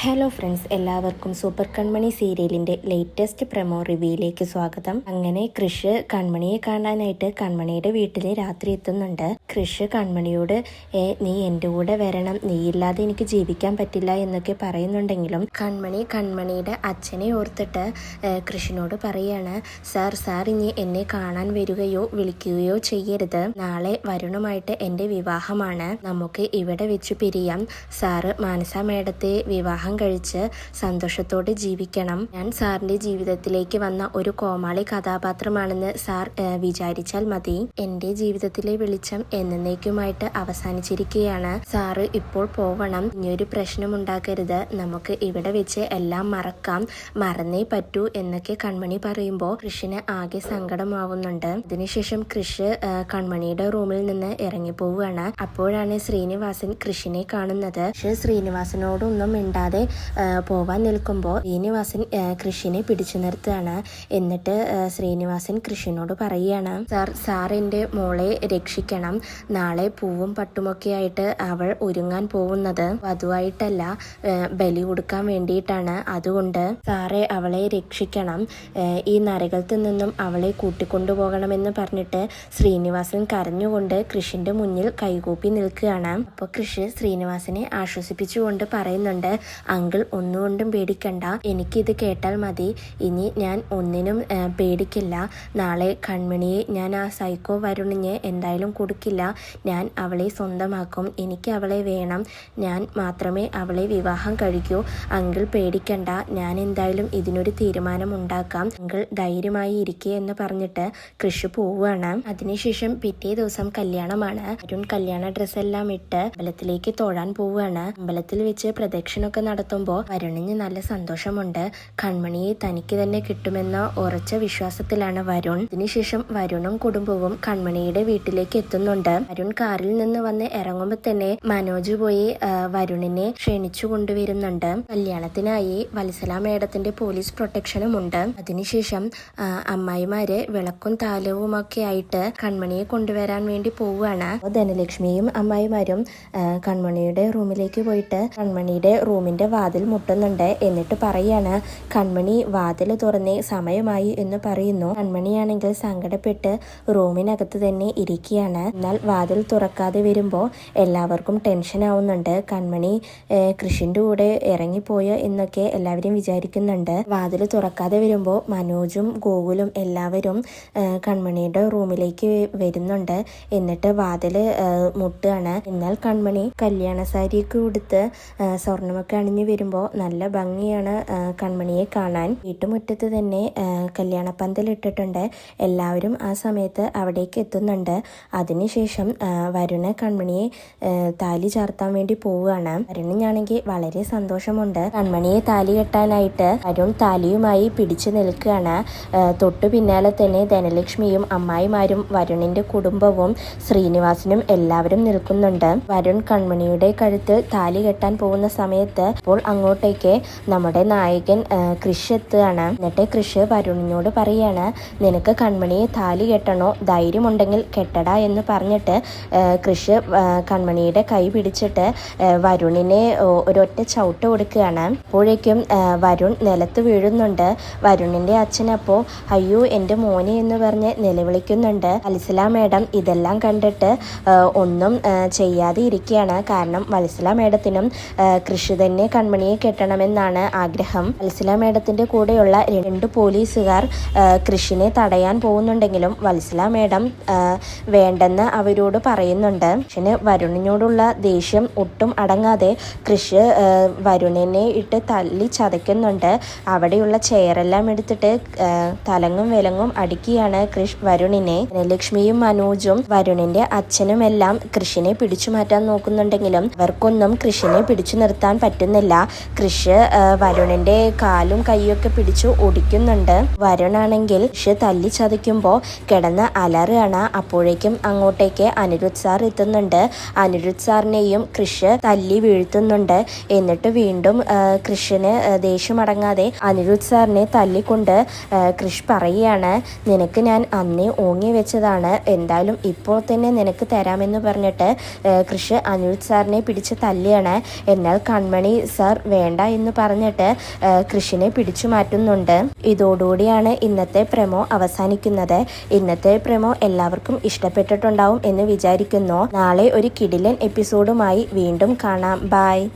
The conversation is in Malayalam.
ഹലോ ഫ്രണ്ട്സ് എല്ലാവർക്കും സൂപ്പർ കൺമണി സീരിയലിന്റെ ലേറ്റസ്റ്റ് പ്രമോ റിവ്യൂയിലേക്ക് സ്വാഗതം. അങ്ങനെ കൃഷ് കൺമണിയെ കാണാനായിട്ട് കൺമണിയുടെ വീട്ടിൽ രാത്രി എത്തുന്നുണ്ട്. കൃഷ് കൺമണിയോട് നീ എന്റെ കൂടെ വരണം. നീയില്ലാതെ എനിക്ക് ജീവിക്കാൻ പറ്റില്ല എന്നൊക്കെ പറയുന്നുണ്ടെങ്കിലും കൺമണി കൺമണിയുടെ അച്ഛനെ ഓർത്തിട്ട് കൃഷിനോട് പറയാണ് സാർ സാർ ഇനി എന്നെ കാണാൻ വരികയോ വിളിക്കുകയോ ചെയ്യരുത്. നാളെ വരുണുമായിട്ട് എന്റെ വിവാഹമാണ്. നമുക്ക് ഇവിടെ വെച്ച് പിരിയാം. സാറ് മാനസ മേഡത്തെ വിവാഹം കഴിച്ച് സന്തോഷത്തോടെ ജീവിക്കണം. ഞാൻ സാറിന്റെ ജീവിതത്തിലേക്ക് വന്ന ഒരു കോമാളി കഥാപാത്രമാണെന്ന് സാർ വിചാരിച്ചാൽ മതി. എന്റെ ജീവിതത്തിലെ വെളിച്ചം എന്നേക്കുമായിട്ട് അവസാനിച്ചിരിക്കുകയാണ്. സാറ് ഇപ്പോൾ പോവണം. ഇനിയൊരു പ്രശ്നം ഉണ്ടാക്കരുത് നമുക്ക് ഇവിടെ വെച്ച് എല്ലാം മറക്കാം. മറന്നേ പറ്റൂ എന്നൊക്കെ കൺമണി പറയുമ്പോൾ കൃഷിന് ആകെ സങ്കടമാവുന്നുണ്ട്. അതിനുശേഷം കൃഷ് കൺമണിയുടെ റൂമിൽ നിന്ന് ഇറങ്ങിപ്പോവുകയാണ്. അപ്പോഴാണ് ശ്രീനിവാസൻ കൃഷിനെ കാണുന്നത്. ശ്രീനിവാസനോടൊന്നും മിണ്ടാതെ ആ, പോവാൻ നിൽക്കുമ്പോൾ ശ്രീനിവാസൻ കൃഷിനെ പിടിച്ചു നിർത്തുകയാണ്. എന്നിട്ട് ശ്രീനിവാസൻ കൃഷിനോട് പറയുകയാണ് സാർ സാർ എന്റെ മോളെ രക്ഷിക്കണം. നാളെ പൂവും പട്ടുമൊക്കെ ആയിട്ട് അവൾ ഒരുങ്ങാൻ പോകുന്നത്. വധുവായിട്ടല്ല ബലി കൊടുക്കാൻ വേണ്ടിയിട്ടാണ്. അതുകൊണ്ട് സാറെ അവളെ രക്ഷിക്കണം. ഈ നരകത്തിൽ നിന്നും അവളെ കൂട്ടിക്കൊണ്ടുപോകണമെന്ന് പറഞ്ഞിട്ട് ശ്രീനിവാസൻ കരഞ്ഞുകൊണ്ട് കൃഷിന്റെ മുന്നിൽ കൈകൂപ്പി നിൽക്കുകയാണ്. അപ്പോൾ കൃഷി ശ്രീനിവാസനെ ആശ്വസിപ്പിച്ചുകൊണ്ട് പറയുന്നുണ്ട് അങ്കിൾ ഒന്നുകൊണ്ടും പേടിക്കണ്ട. എനിക്കിത് കേട്ടാൽ മതി. ഇനി ഞാൻ ഒന്നിനും പേടിക്കില്ല. നാളെ കൺമണിയെ ഞാൻ ആ സൈക്കോ വരുണിന് എന്തായാലും കൊടുക്കില്ല. ഞാൻ അവളെ സ്വന്തമാക്കും. എനിക്ക് അവളെ വേണം. ഞാൻ മാത്രമേ അവളെ വിവാഹം കഴിക്കൂ. അങ്കിൾ പേടിക്കണ്ട. ഞാൻ എന്തായാലും ഇതിനൊരു തീരുമാനം ഉണ്ടാക്കാം അങ്കിൾ ധൈര്യമായി ഇരിക്കുക എന്ന് പറഞ്ഞിട്ട് കൃഷി പോവുകയാണ്. അതിനുശേഷം പിറ്റേ ദിവസം കല്യാണമാണ്. അരുൺ കല്യാണ ഡ്രസ്സെല്ലാം ഇട്ട് അമ്പലത്തിലേക്ക് തൊഴാൻ പോവുകയാണ്. അമ്പലത്തിൽ വെച്ച് പ്രദക്ഷിണമൊക്കെ നടത്തുമ്പോൾ വരുണിന് നല്ല സന്തോഷമുണ്ട്. കൺമണിയെ തനിക്ക് തന്നെ കിട്ടുമെന്ന ഉറച്ച വിശ്വാസത്തിലാണ് വരുൺ. ഇതിനുശേഷം വരുണും കുടുംബവും കൺമണിയുടെ വീട്ടിലേക്ക് എത്തുന്നുണ്ട്. വരുൺ കാറിൽ നിന്ന് വന്ന് ഇറങ്ങുമ്പോൾ തന്നെ മനോജ് പോയി വരുണിനെ ക്ഷണിച്ചു കൊണ്ടുവരുന്നുണ്ട്. കല്യാണത്തിനായി വത്സല മേഡത്തിന്റെ പോലീസ് പ്രൊട്ടക്ഷനും ഉണ്ട്. അതിനുശേഷം അമ്മായിമാര് വിളക്കും താലവും ഒക്കെ ആയിട്ട് കൺമണിയെ കൊണ്ടുവരാൻ വേണ്ടി പോവുകയാണ്. ധനലക്ഷ്മിയും അമ്മായിമാരും കൺമണിയുടെ റൂമിലേക്ക് പോയിട്ട് കൺമണിയുടെ റൂമിന്റെ വാതിൽ മുട്ടുന്നുണ്ട് എന്നിട്ട് പറയാണ് കൺമണി വാതിൽ തുറന്നേ സമയമായി എന്ന് പറയുന്നു. കൺമണിയാണെങ്കിൽ സങ്കടപ്പെട്ട് റൂമിനകത്ത് തന്നെ ഇരിക്കുകയാണ്. എന്നാൽ വാതിൽ തുറക്കാതെ വരുമ്പോൾ എല്ലാവർക്കും ടെൻഷൻ ആവുന്നുണ്ട്. കൺമണി കൃഷിന്റെ കൂടെ ഇറങ്ങിപ്പോയോ എന്നൊക്കെ എല്ലാവരും വിചാരിക്കുന്നുണ്ട്. വാതിൽ തുറക്കാതെ വരുമ്പോൾ മനോജും ഗോകുലും എല്ലാവരും കൺമണിയുടെ റൂമിലേക്ക് വരുന്നുണ്ട്. എന്നിട്ട് വാതിൽ മുട്ടുകയാണ് എന്നാൽ കൺമണി കല്യാണ സാരിയൊക്കെ ഉടുത്ത് സ്വർണമൊക്കെ അണിഞ്ഞു വരുമ്പോൾ നല്ല ഭംഗിയാണ് കൺമണിയെ കാണാൻ. വീട്ടുമുറ്റത്ത് തന്നെ കല്യാണ പന്തലിട്ടിട്ടുണ്ട് ഇട്ടിട്ടുണ്ട് എല്ലാവരും ആ സമയത്ത് അവിടേക്ക് എത്തുന്നുണ്ട്. അതിനുശേഷം വരുണ കൺമണിയെ താലി ചാർത്താൻ വേണ്ടി പോവുകയാണ്. വരുണിനാണെങ്കിൽ വളരെ സന്തോഷമുണ്ട്. കൺമണിയെ താലി കെട്ടാനായിട്ട് അരുൺ താലിയുമായി പിടിച്ചു നിൽക്കുകയാണ്. തൊട്ടു പിന്നാലെ തന്നെ ധനലക്ഷ്മിയും അമ്മായിമാരും വരുണിന്റെ കുടുംബവും ശ്രീനിവാസനും എല്ലാവരും നിൽക്കുന്നുണ്ട്. വരുൺ കൺമണിയുടെ കഴുത്തിൽ താലി കെട്ടാൻ പോകുന്ന സമയത്ത് അപ്പോൾ അങ്ങോട്ടേക്ക് നമ്മുടെ നായകൻ കൃഷി എത്തുകയാണ് എന്നിട്ട് കൃഷ് വരുണിനോട് പറയാണ് നിനക്ക് കൺമണിയെ താലി കെട്ടണോ? ധൈര്യമുണ്ടെങ്കിൽ കെട്ടടാ എന്ന് പറഞ്ഞിട്ട് കൃഷി കൺമണിയുടെ കൈ പിടിച്ചിട്ട് വരുണിനെ ഒരൊറ്റ ചവിട്ട് കൊടുക്കുകയാണ്. അപ്പോഴേക്കും വരുൺ നിലത്ത് വീഴുന്നുണ്ട്. വരുണിന്റെ അച്ഛൻ അപ്പോൾ അയ്യോ എന്റെ മോനെ എന്ന് പറഞ്ഞ് നിലവിളിക്കുന്നുണ്ട്. വത്സല മേഡം ഇതെല്ലാം കണ്ടിട്ട് ഒന്നും ചെയ്യാതെ ഇരിക്കുകയാണ്. കാരണം വത്സല മേഡത്തിനും കൃഷി തന്നെ കൺമണിയെ കെട്ടണമെന്നാണ് ആഗ്രഹം. വത്സല മേഡത്തിന്റെ കൂടെയുള്ള രണ്ട് പോലീസുകാർ കൃഷിനെ തടയാൻ പോകുന്നുണ്ടെങ്കിലും വത്സല മേഡം വേണ്ടെന്ന് അവരോട് പറയുന്നുണ്ട്. കൃഷിന് വരുണിനോടുള്ള ദേഷ്യം ഒട്ടും അടങ്ങാതെ കൃഷി വരുണിനെ ഇട്ട് തല്ലി ചതയ്ക്കുന്നുണ്ട്. അവിടെയുള്ള ചെയറെല്ലാം എടുത്തിട്ട് തലങ്ങും വിലങ്ങും അടിക്കുകയാണ് കൃഷ് വരുണിനെ. ലക്ഷ്മിയും മനോജും വരുണിന്റെ അച്ഛനും എല്ലാം കൃഷിനെ പിടിച്ചു മാറ്റാൻ നോക്കുന്നുണ്ടെങ്കിലും ഇവർക്കൊന്നും കൃഷിനെ പിടിച്ചു നിർത്താൻ പറ്റുന്നില്ല. കൃഷി കൃഷ് വരുണിന്റെ കാലും കൈയൊക്കെ പിടിച്ചു ഓടിക്കുന്നുണ്ട്. വരുണാണെങ്കിൽ കൃഷ് തല്ലി ചതയ്ക്കുമ്പോൾ കിടന്ന് അലറുകയാണ്. അപ്പോഴേക്കും അങ്ങോട്ടേക്ക് അനിരുദ്ധ് സാർ എത്തുന്നുണ്ട്. അനിരുദ്ധ് സാറിനെയും കൃഷ് തല്ലി വീഴ്ത്തുന്നുണ്ട്. എന്നിട്ട് വീണ്ടും കൃഷിന് ദേഷ്യമടങ്ങാതെ അനിരുദ്ധ് സാറിനെ തല്ലിക്കൊണ്ട് കൃഷ് പറയുകയാണ് നിനക്ക് ഞാൻ അന്നേ ഓങ്ങി വെച്ചതാണ്. എന്തായാലും ഇപ്പോൾ തന്നെ നിനക്ക് തരാമെന്ന് പറഞ്ഞിട്ട് കൃഷ് അനിരുദ് അനിരുദ്ധ് സാറിനെ പിടിച്ച് തല്ലിയാണ് എന്നാൽ കൺമണി സാർ വേണ്ട എന്ന് പറഞ്ഞിട്ട് കൃഷിനെ പിടിച്ചു മാറ്റുന്നുണ്ട്. ഇതോടുകൂടിയാണ് ഇന്നത്തെ പ്രമോ അവസാനിക്കുന്നത്. ഇന്നത്തെ പ്രമോ എല്ലാവർക്കും ഇഷ്ടപ്പെട്ടിട്ടുണ്ടാവും എന്ന് വിചാരിക്കുന്നു. നാളെ ഒരു കിടിലൻ എപ്പിസോഡുമായി വീണ്ടും കാണാം. ബൈ.